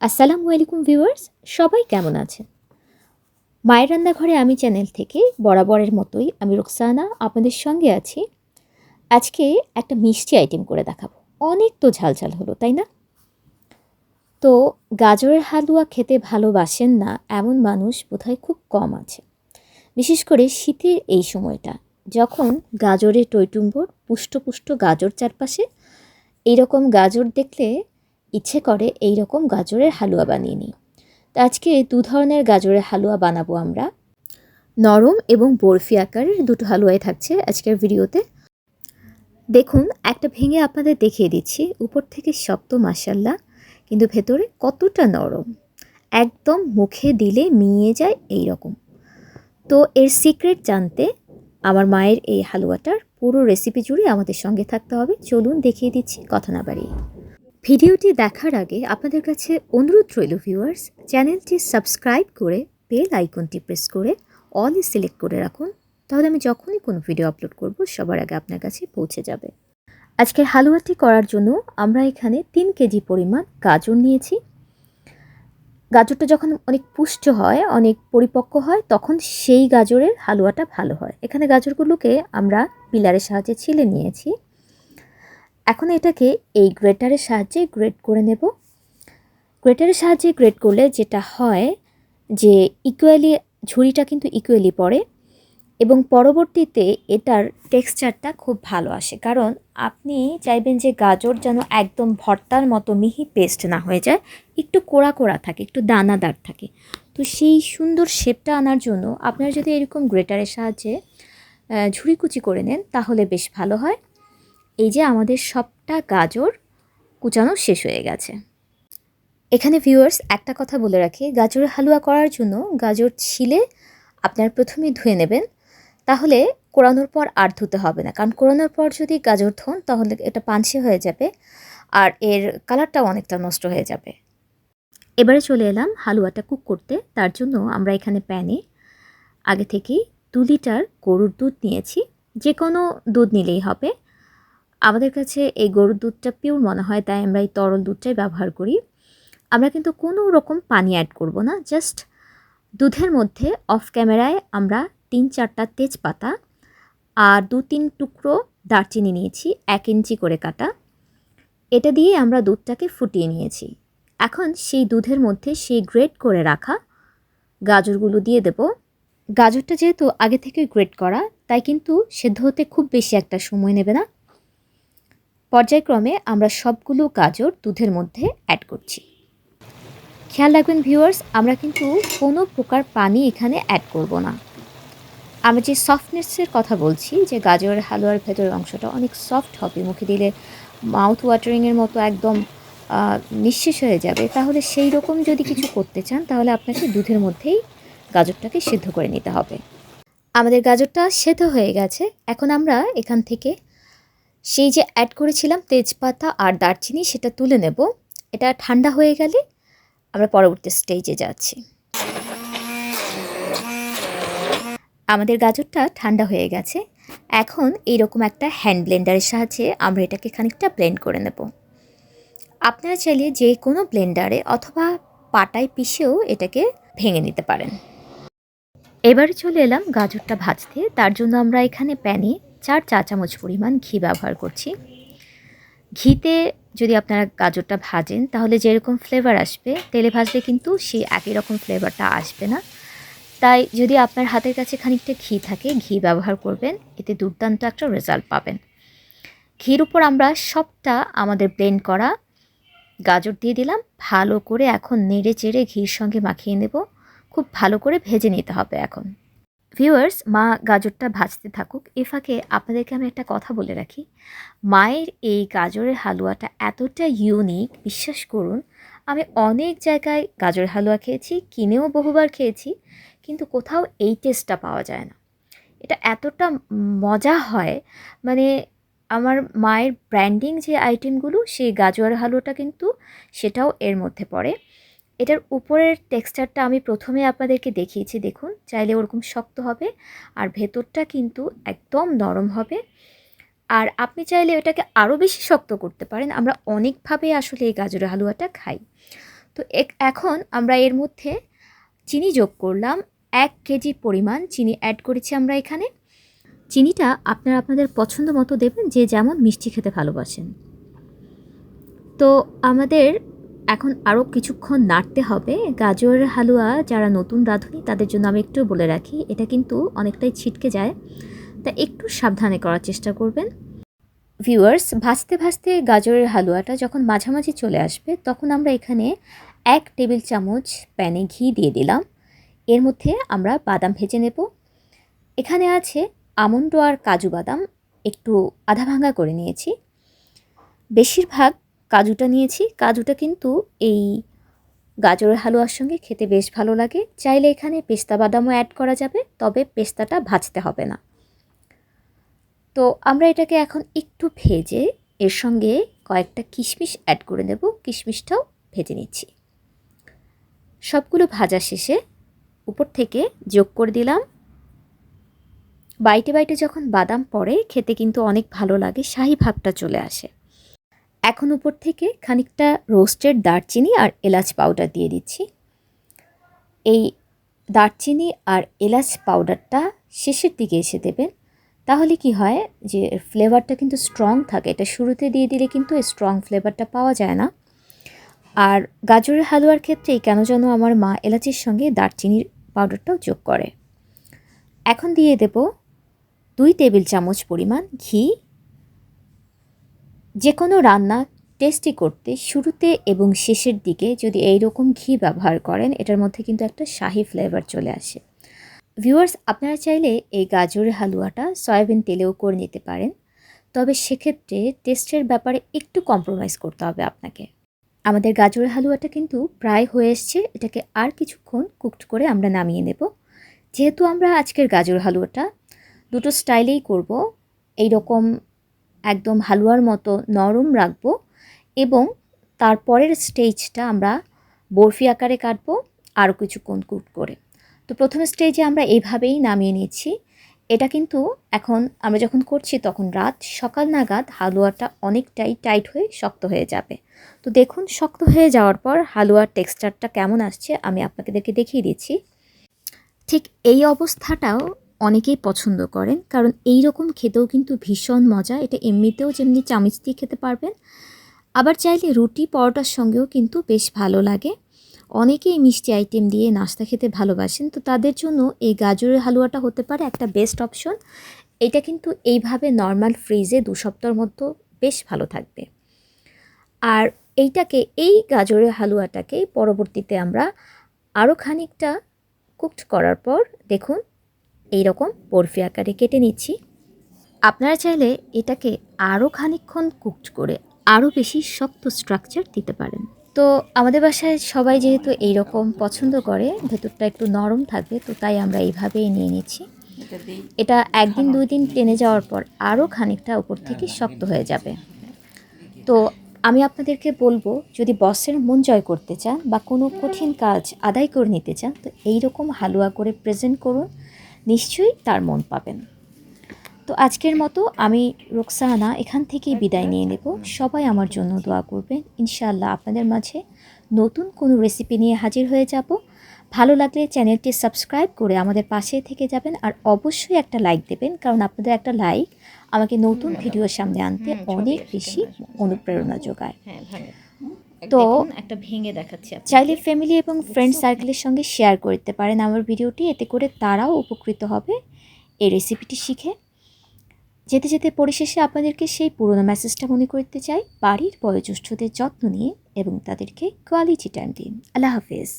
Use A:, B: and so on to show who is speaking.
A: আসসালামু আলাইকুম ভিউয়ার্স, সবাই কেমন আছেন? মায়ের রান্নাঘরে আমি চ্যানেল থেকে বরাবরের মতোই আমি রোকসানা আপনাদের সঙ্গে আছি। আজকে একটা মিষ্টি আইটেম করে দেখাবো। অনেক তো ঝালঝাল হলো, তাই না? তো গাজরের হালুয়া খেতে ভালোবাসেন না এমন মানুষ বোধহয় খুব কম আছে। বিশেষ করে শীতের এই সময়টা, যখন গাজরের টইটুম্বর পুষ্ট পুষ্ট গাজর চারপাশে এইরকম গাজর দেখলে ইচ্ছে করে এই রকম গাজরের হালুয়া বানিয়ে নিই। তো আজকে দু ধরনের গাজরের হালুয়া বানাবো আমরা। নরম এবং বরফি আকারের দুটো হালুয়াই থাকছে আজকের ভিডিওতে। দেখুন, একটা ভেঙে আপনাদের দেখিয়ে দিচ্ছি। উপর থেকে শক্ত মাসাল্লা কিন্তু ভেতরে কতটা নরম। একদম মুখে দিলে মিয়ে যায় এই রকম। তো এর সিক্রেট জানতে আমার মায়ের এই হালুয়াটার পুরো রেসিপি জুড়ে আমাদের সঙ্গে থাকতে হবে। চলুন দেখিয়ে দিচ্ছি, কথা না বাড়িয়ে। ভিডিওটি দেখার আগে আপনাদের কাছে অনুরোধ রইল ভিউয়ার্স চ্যানেলটি সাবস্ক্রাইব করে বেল আইকনটি প্রেস করে অল সিলেক্ট করে রাখুন। তাহলে আমি যখনই কোনো ভিডিও আপলোড করব, সবার আগে আপনার কাছে পৌঁছে যাবে। আজকের হালুয়াটি করার জন্য আমরা এখানে তিন কেজি পরিমাণ গাজর নিয়েছি। গাজরটা যখন অনেক পুষ্ট হয়, অনেক পরিপক্ক হয়, তখন সেই গাজরের হালুয়াটা ভালো হয়। এখানে গাজরগুলোকে আমরা পিলারের সাহায্যে ছিলে নিয়েছি। এখন এটাকে এই গ্রেটারের সাহায্যে গ্রেট করে নেব। গ্রেটারের সাহায্যে গ্রেট করলে যেটা হয় যে ইকুয়ালি ঝুড়িটা কিন্তু ইকুয়ালি পড়ে এবং পরবর্তীতে এটার টেক্সচারটা খুব ভালো আসে। কারণ আপনি চাইবেন যে গাজর যেন একদম ভর্তার মতো মিহি পেস্ট না হয়ে যায়, একটু কোড়া কোড়া থাকে, একটু দানাদার থাকে। তো সেই সুন্দর শেপটা আনার জন্য আপনারা যদি এরকম গ্রেটারের সাহায্যে ঝুড়ি কুচি করে নেন, তাহলে বেশ ভালো হয়। এই যে আমাদের সবটা গাজর কুচানো শেষ হয়ে গেছে। এখানে ভিউয়ার্স একটা কথা বলে রাখি, গাজরের হালুয়া করার জন্য গাজর ছিলে আপনার প্রথমে ধুয়ে নেবেন, তাহলে কোরানোর পর আর ধুতে হবে না। কারণ কোরানোর পর যদি গাজর ধোন, তাহলে এটা পানসে হয়ে যাবে আর এর কালারটাও অনেকটা নষ্ট হয়ে যাবে। এবারে চলে এলাম হালুয়াটা কুক করতে। তার জন্য আমরা এখানে প্যানে আগে থেকেই দু লিটার গরুর দুধ নিয়েছি। যে কোনো দুধ নিলেই হবে। আমাদের কাছে এই গরুর দুধটা পিওর মনে হয়, তাই আমরা এই তরল দুধটাই ব্যবহার করি। আমরা কিন্তু কোনো রকম পানি অ্যাড করব না জাস্ট দুধের মধ্যে অফ ক্যামেরায় আমরা তিন চারটা তেজপাতা আর দু তিন টুকরো দারচিনি নিয়েছি, এক ইঞ্চি করে কাটা। এটা দিয়ে আমরা দুধটাকে ফুটিয়ে নিয়েছি। এখন সেই দুধের মধ্যে সেই গ্রেট করে রাখা গাজরগুলো দিয়ে দেব। গাজরটা যেহেতু আগে থেকে গ্রেট করা, তাই কিন্তু সেদ্ধ হতে খুব বেশি একটা সময় নেবে না। পর্যায়ক্রমে আমরা সবগুলো গাজর দুধের মধ্যে অ্যাড করছি। খেয়াল রাখবেন ভিউয়ার্স আমরা কিন্তু কোনো প্রকার পানি এখানে অ্যাড করব না। আমরা যে সফটনেসের কথা বলছি, যে গাজরের হালুয়ার ভেতরের অংশটা অনেক সফট হবে, মুখে দিলে মাউথ ওয়াটারিংয়ের মতো একদম নিঃশেষ হয়ে যাবে। তাহলে সেই রকম যদি কিছু করতে চান, তাহলে আপনাকে দুধের মধ্যেই গাজরটাকে সিদ্ধ করে নিতে হবে। আমাদের গাজরটা সেদ্ধ হয়ে গেছে। এখন আমরা এখান থেকে সেই যে অ্যাড করেছিলাম তেজপাতা আর দারচিনি, সেটা তুলে নেব। এটা ঠান্ডা হয়ে গেলে আমরা পরবর্তী স্টেজে যাচ্ছি। আমাদের গাজরটা ঠান্ডা হয়ে গেছে। এখন এইরকম একটা হ্যান্ড ব্লেন্ডারের সাহায্যে আমরা এটাকে খানিকটা ব্লেন্ড করে নেব। আপনারা চাইলে যে কোনো ব্লেন্ডারে অথবা পাটায় পিষেও এটাকে ভেঙে নিতে পারেন। এবারে চলে এলাম গাজরটা ভাজতে। তার জন্য আমরা এখানে প্যানে চার চা চামচ পরিমাণ ঘি ব্যবহার করছি। ঘিতে যদি আপনারা গাজরটা ভাজেন, তাহলে যেরকম ফ্লেভার আসবে, তেলে ভাজলে কিন্তু সেই একই রকম ফ্লেভারটা আসবে না। তাই যদি আপনার হাতের কাছে খানিকটা ঘি থাকে, ঘি ব্যবহার করবেন, এতে দুর্দান্ত একটা রেজাল্ট পাবেন। ঘির উপর আমরা সবটা আমাদের ব্লেন্ড করা গাজর দিয়ে দিলাম। ভালো করে এখন নেড়ে চেড়ে ঘির সঙ্গে মাখিয়ে নেব। খুব ভালো করে ভেজে নিতে হবে এখন। ভিউয়ার্স মা গাজরটা ভাজতে থাকুক। এ ফাঁকে আপনাদেরকে আমি একটা কথা বলে রাখি। মায়ের এই গাজরের হালুয়াটা এতটা ইউনিক বিশ্বাস করুন, আমি অনেক জায়গায় গাজর হালুয়া খেয়েছি, কিনেও বহুবার খেয়েছি, কিন্তু কোথাও এই টেস্টটা পাওয়া যায় না। এটা এতটা মজা হয় মানে আমার মায়ের ব্র্যান্ডিং যে আইটেমগুলো সেই গাজর হালুয়াটা কিন্তু সেটাও এর মধ্যে পড়ে। এটার উপরের টেক্সচারটা আমি প্রথমে আপনাদেরকে দেখিয়েছি, দেখুন। চাইলে ওরকম শক্ত হবে আর ভেতরটা কিন্তু একদম নরম হবে। আর আপনি চাইলে এটাকে আরও বেশি শক্ত করতে পারেন। আমরা অনেকভাবে আসলে এই গাজরের হালুয়াটা খাই। তো এখন আমরা এর মধ্যে চিনি যোগ করলাম। এক কেজি পরিমাণ চিনি অ্যাড করেছি আমরা এখানে। চিনিটা আপনারা আপনাদের পছন্দ মতো দেবেন, যে যেমন মিষ্টি খেতে ভালোবাসেন। তো আমাদের এখন আরও কিছুক্ষণ নাড়তে হবে। গাজরের হালুয়া যারা নতুন রাঁধুনি, তাদের জন্য আমি একটু বলে রাখি, এটা কিন্তু অনেকটাই ছিটকে যায়। তা একটু সাবধানে করার চেষ্টা করবেন। ভিউয়ার্স ভাজতে ভাজতে গাজরের হালুয়াটা যখন মাঝামাঝি চলে আসবে, তখন আমরা এখানে এক টেবিল চামচ প্যানে ঘি দিয়ে দিলাম। এর মধ্যে আমরা বাদাম ভেজে নেব। এখানে আছে আমন্ড আর কাজু বাদাম, একটু আধা ভাঙা করে নিয়েছি। বেশিরভাগ কাজুটা নিয়েছি। কাজুটা কিন্তু এই গাজরের হালুয়ার সঙ্গে খেতে বেশ ভালো লাগে। চাইলে এখানে পেস্তা বাদামও অ্যাড করা যাবে, তবে পেস্তাটা ভাজতে হবে না। তো আমরা এটাকে এখন একটু ভেজে এর সঙ্গে কয়েকটা কিশমিশ অ্যাড করে নেব। কিশমিশটাও ভেজে নিচ্ছি। সবগুলো ভাজা শেষে উপর থেকে যোগ করে দিলাম। বাইটে বাইটে যখন বাদাম পড়ে, খেতে কিন্তু অনেক ভালো লাগে, শাহি ভাবটা চলে আসে। এখন উপর থেকে খানিকটা রোস্টেড দারচিনি আর এলাচ পাউডার দিয়ে দিচ্ছি। এই দারচিনি আর এলাচ পাউডারটা শেষের দিকে এসে দেবেন। তাহলে কি হয় যে ফ্লেভারটা কিন্তু স্ট্রং থাকে, এটা শুরুতে দিয়ে দিলে কিন্তু এই স্ট্রং ফ্লেভারটা পাওয়া যায় না। আর গাজরের হালুয়ার ক্ষেত্রে কেন যেন আমার মা এলাচির সঙ্গে দারচিনির পাউডারটাও যোগ করে। এখন দিয়ে দেব দুই টেবিল চামচ পরিমাণ ঘি যে কোনো রান্না টেস্টি করতে শুরুতে এবং শেষের দিকে যদি এই রকম ঘি ব্যবহার করেন, এটার মধ্যে কিন্তু একটা শাহি ফ্লেভার চলে আসে। ভিউয়ার্স আপনারা চাইলে এই গাজরের হালুয়াটা সয়াবিন তেলেও করে নিতে পারেন। তবে সেক্ষেত্রে টেস্টের ব্যাপারে একটু কম্প্রোমাইজ করতে হবে আপনাকে। আমাদের গাজরের হালুয়াটা কিন্তু প্রায় হয়ে এসছে। এটাকে আর কিছুক্ষণ কুকড করে আমরা নামিয়ে নেব। যেহেতু আমরা আজকের গাজর হালুয়াটা দুটো স্টাইলেই করব এই রকম একদম হালুয়ার মতো নরম রাখব এবং তারপরের স্টেজটা আমরা বরফি আকারে কাটবো, আরও কিছুক্ষণ কুক করে। তো প্রথম স্টেজে আমরা এইভাবেই নামিয়ে নিচ্ছি। এটা কিন্তু এখন আমরা যখন করছি তখন রাত, সকাল নাগাদ হালুয়াটা অনেকটাই টাইট হয়ে শক্ত হয়ে যাবে। তো দেখুন, শক্ত হয়ে যাওয়ার পর হালুয়ার টেক্সচারটা কেমন আসছে আমি আপনাদেরকে দেখিয়ে দিচ্ছি। ঠিক এই অবস্থাটাও অনেকেই পছন্দ করেন। কারণ এই রকম খেতেও কিন্তু ভীষণ মজা। এটা এমনিতেও যেমনি চামিচ দিয়ে খেতে পারবেন। আবার চাইলে রুটি, পরোটার সঙ্গেও কিন্তু বেশ ভালো লাগে। অনেকেই মিষ্টি আইটেম দিয়ে নাস্তা খেতে ভালোবাসেন। তো তাদের জন্য এই গাজরের হালুয়াটা হতে পারে একটা বেস্ট অপশন এটা কিন্তু এইভাবে নর্মাল ফ্রিজে দু সপ্তাহের মতো বেশ ভালো থাকবে। আর এইটাকে, এই গাজরের হালুয়াটাকে পরবর্তীতে আমরা আরও খানিকটা কুকড করার পর দেখুন এই রকম বরফি আকারে কেটে নিচ্ছি। আপনারা চাইলে এটাকে আরও খানিকক্ষণ কুকড করে আরও বেশি শক্ত স্ট্রাকচার দিতে পারেন। তো আমাদের বাসায় সবাই যেহেতু এই রকম পছন্দ করে ভেতরটা একটু নরম থাকবে তো তাই আমরা এইভাবেই নিয়ে নিচ্ছি। এটা একদিন দুই দিন টেনে যাওয়ার পর আরও খানিকটা উপর থেকে শক্ত হয়ে যাবে। তো আমি আপনাদেরকে বলব যদি বসের মন জয় করতে চান বা কোনো কঠিন কাজ আদায় করে নিতে চান তো এই রকম হালুয়া করে প্রেজেন্ট করুন। নিশ্চয়ই তার মন পাবেন। তো আজকের মতো আমি রোকসানা এখান থেকেই বিদায় নিয়ে নেব। সবাই আমার জন্য দোয়া করবেন। ইনশাআল্লাহ আপনাদের মাঝে নতুন কোনো রেসিপি নিয়ে হাজির হয়ে যাব। ভালো লাগলে চ্যানেলটি সাবস্ক্রাইব করে আমাদের পাশে থেকে যাবেন আর অবশ্যই একটা লাইক দেবেন কারণ আপনাদের একটা লাইক আমাকে নতুন ভিডিওর সামনে আনতে অনেক বেশি অনুপ্রেরণা যোগায়।
B: হ্যাঁ
A: তো
B: একটা ভেঙে দেখাচ্ছি
A: চাইলে ফ্যামিলি এবং ফ্রেন্ড সার্কেলের সঙ্গে শেয়ার করতে পারেন আমার ভিডিওটি এতে করে তারাও উপকৃত হবে এই রেসিপিটি শিখে। যেতে যেতে পরিশেষে আপনাদেরকে সেই পুরনো মেসেজটা মনে করতে চাই বাড়ির বয়োজ্যেষ্ঠদের যত্ন নিয়ে এবং তাদেরকে কোয়ালিটি টাইম দিন আল্লাহ হাফেজ।